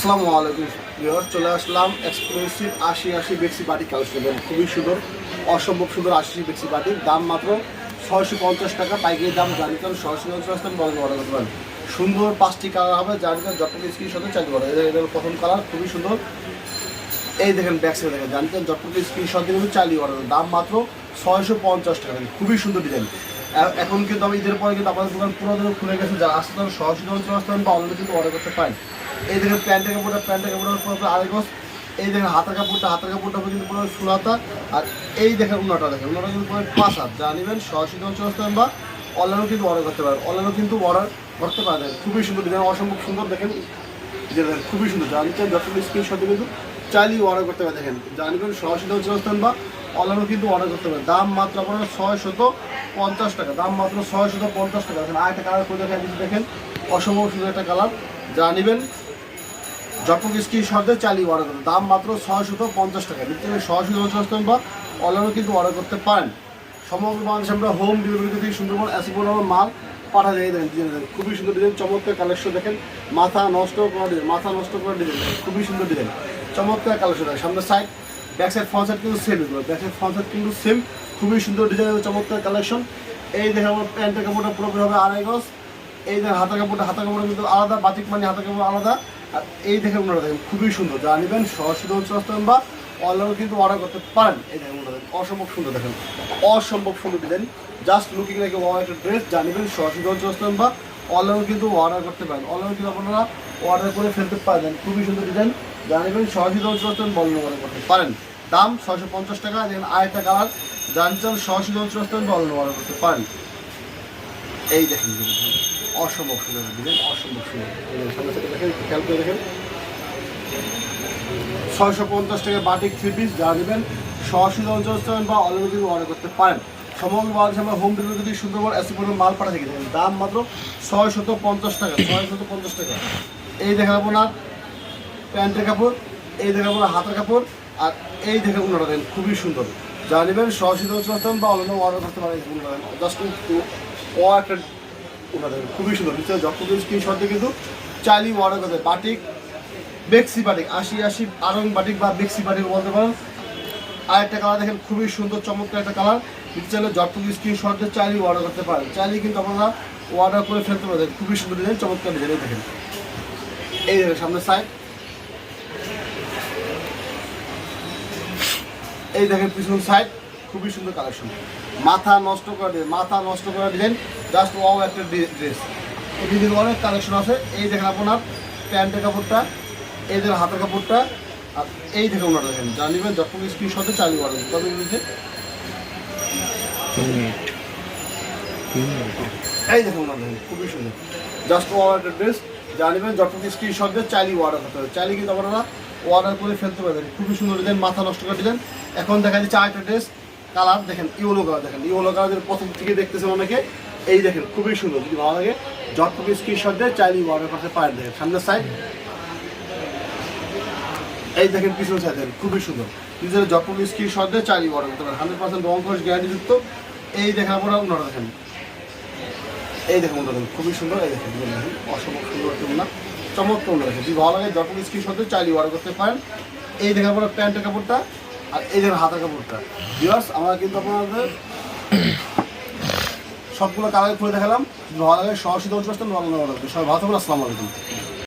আসসালামু আলাইকুম। ভিউয়ার চলে আসলাম এক্সক্লুসিভ আশি আশি বেক্সি বাটি কালেকশন খুবই সুন্দর, অসম্ভব সুন্দর আশি বেক্সি বাটির দাম মাত্র ছয়শো পঞ্চাশ টাকা, পাইকারি দাম জানি কারণ ছয়শো পঞ্চাশ টাকা অর্ডার করতে পারেন সুন্দর পাঁচটি কালার হবে জানি কারণ যত স্ক্রিন সাথে চালু করে এটা এটা প্রথম কালার খুবই সুন্দর। এই দেখেন ব্যাক সাইডে দেখেন জানতেন যতটুকু স্ক্রিনশট দিয়ে কিন্তু চালিয়ে অর্ডার দাম মাত্র ছয়শো পঞ্চাশ টাকা খুবই সুন্দর ডিজাইন এখন কিন্তু আমি ঈদের পরে কিন্তু আমাদের দোকান পুরো দিন খুলে গেছে, যারা আসতে তারা সরাসরি যখন চলে আসতে বা অনলাইনে কিন্তু অর্ডার করতে পারেন। এই দেখেন প্যান্টের কাপড়টা প্যান্টের কাপড়টা গজ এই দেখেন হাতের কাপড়টা হাতের কাপড়টা কিন্তু পুরো ফুলাতা আর এই দেখেন উন্নটা দেখেন উন্নটা কিন্তু পুরো পাঁচ হাত। যা নেবেন সরাসরি যখন চলে আসতে বা অনলাইনেও কিন্তু অর্ডার করতে পারেন। অনলাইনেও কিন্তু অর্ডার করতে পারেন। খুবই সুন্দর ডিজাইন অসম্ভব সুন্দর দেখেন। যে দেখেন, খুবই সুন্দর। জানতেন যত স্ক্রিনশট কিন্তু চাইলেই অর্ডার করতে পারে। দেখেন জানবেন সরাসরি চলে আসতেন বা অনলাইনেও কিন্তু অর্ডার করতে পারে। দাম মাত্র আপনার ছয় শত পঞ্চাশ টাকা, দাম মাত্র ছয় শত পঞ্চাশ টাকা। দেখেন আর একটা কালার করে দেখেন দেখেন, অসম্ভব সুন্দর একটা কালার জানিবেন নেবেন যতটুকু স্ক্রিন শটে চালিয়ে অর্ডার করতে দাম মাত্র ছয় শত পঞ্চাশ টাকা। নিতে সরাসরি চলে বা অনলাইনেও কিন্তু অর্ডার করতে পারেন। সমগ্র বাংলাদেশে আমরা হোম ডেলিভারি থেকে সুন্দরবন অ্যাসিপোর মাল পাঠা যায় দেন ডিজাইন খুবই সুন্দর ডিজাইন চমৎকার কালেকশন দেখেন, মাথা নষ্ট করা মাথা নষ্ট করা ডিজাইন খুবই সুন্দর ডিজাইন চমৎকার কালেকশন দেখেন সামনে side back side front side কিন্তু সেম এগুলো। ব্যাক সাইড ফ্রন্ট সাইড কিন্তু সেম খুবই সুন্দর ডিজাইন চমৎকার কালেকশন এই দেখে আমার প্যান্টের কাপড়টা পুরোপুরি হবে আড়াই গজ। এই দেখেন হাতের কাপড়টা হাতের কাপড়টা কিন্তু আলাদা বাতিক মানে হাতের কাপড় আলাদা। আর এই দেখেন ওনারা দেখেন, খুবই সুন্দর। যা নেবেন সরাসরি হচ্ছে বা অনলাইনে কিন্তু অর্ডার করতে পারেন। এই দেখেন ওনারা দেখেন, অসম্ভব সুন্দর দেখেন। অসম্ভব সুন্দর ডিজাইন জাস্ট লুকিং লাইক একটা ড্রেস যা নেবেন সরাসরি হচ্ছে বা অনলাইনে কিন্তু অর্ডার করতে পারেন। অনলাইনে কিন্তু আপনারা অর্ডার করে ফেলতে পারেন খুবই সুন্দর ডিজাইন যা নেবেন সরাসরি আসতেন বলন করতে পারেন। দাম ছয়শো পঞ্চাশ টাকা দেখেন আরেকটা কালার জানছেন সরাসরি হচ্ছে আসতেন বলন অর্ডার করতে পারেন। এই দেখেন অসম্ভব সুন্দর দিলেন অসম্ভব সুন্দর। দেখেন, ছয়শো পঞ্চাশ টাকা বাটিক থ্রি পিস যা নেবেন সরাসরি অঞ্চল স্থান বা কিন্তু অর্ডার করতে পারেন। সমগ্র বাংলাদেশে আমরা হোম ডেলিভারি যদি সুন্দরবন এসি পর্যন্ত মাল পাঠা থেকে দাম মাত্র ছয় শত পঞ্চাশ টাকা ছয় শত পঞ্চাশ টাকা। এই দেখেন আপনার প্যান্টের কাপড়, এই দেখেন আপনার হাতের কাপড়, আর এই দেখেন উন্নত দেখেন খুবই সুন্দর। যা নেবেন অঞ্চল বা অনলাইনে অর্ডার করতে পারেন জাস্ট ও একটা দেখেন খুবই সুন্দর। নিচে যখন স্ক্রিনশট কিন্তু চাইলেই অর্ডার করতে বাটিক বেক্সি বাটিক, আশি আশি আরং বাটিক বা বেক্সি বাটিক বলতে পারেন। আর একটা কালার দেখেন, খুবই সুন্দর, চমৎকার একটা কালার নিচে চাইলে যতটুকু স্ক্রিনশট চাইলেই অর্ডার করতে পারেন। চাইলেই কিন্তু আপনারা অর্ডার করে ফেলতে পারেন খুবই সুন্দর ডিজাইন চমৎকার ডিজাইন দেখেন। এই সামনে সাইড এই দেখেন পিছন সাইড খুবই সুন্দর কালেকশন মাথা নষ্ট করা ডিজাইন মাথা নষ্ট করা ডিজাইন জাস্ট ওয়াও একটা ড্রেস এই ডিজাইন অনেক কালেকশন আছে। এই দেখেন আপনার প্যান্টের কাপড়টা এই দেখেন হাতের কাপড়টা আর এই দেখেন ওনারা দেখেন। যা নেবেন যখন স্ক্রিনশটে চালু করেন কত বলেছে এই দেখুন ওনারা দেখেন খুবই সুন্দর। জাস্ট ওয়াও একটা ড্রেস যা নেবেন যখন স্ক্রিনশট দিয়ে চাইলেই অর্ডার করতে হবে। চাইলে কিন্তু আপনারা অর্ডার করে ফেলতে পারবেন। খুবই সুন্দর ডিজাইন মাথা নষ্ট করে ডিজাইন এখন দেখা যাচ্ছে আরেকটা ড্রেস কালার দেখেন ইউলো কালার দেখেন। ইউলো কালার প্রথম থেকে দেখতেছেন অনেকে। এই দেখেন, খুবই সুন্দর, যদি ভালো লাগে যতটুকু স্ক্রিনশট দিয়ে চাইলেই অর্ডার করতে পারেন। দেখেন, সামনের সাইড এই দেখেন পিছন সাইড দেখেন, খুবই সুন্দর। নিজের যতটুকু স্ক্রিনশট দিয়ে চাইলেই অর্ডার করতে পারেন। হান্ড্রেড পার্সেন্ট রং খরচ গ্যারান্টি যুক্ত। এই দেখেন, আপনারা ওনারা দেখেন। এই দেখুন দেখুন খুবই সুন্দর এই দেখুন দেখুন অসম অসম্ভব সুন্দর একটা ওনা চমৎকার রয়েছে যদি ভালো লাগে যত স্ক্রিনশট সত্যি চাইলে অর্ডার করতে পারেন এই দেখেন পরে প্যান্টের কাপড়টা আর এই দেখেন হাতের কাপড়টা বিয়ার্স আমরা কিন্তু আপনাদের সবগুলো কালার খুলে দেখালাম ভালো লাগে সরাসরি দশ অর্ডার সবাই ভালো থাকবেন আসসালামু আলাইকুম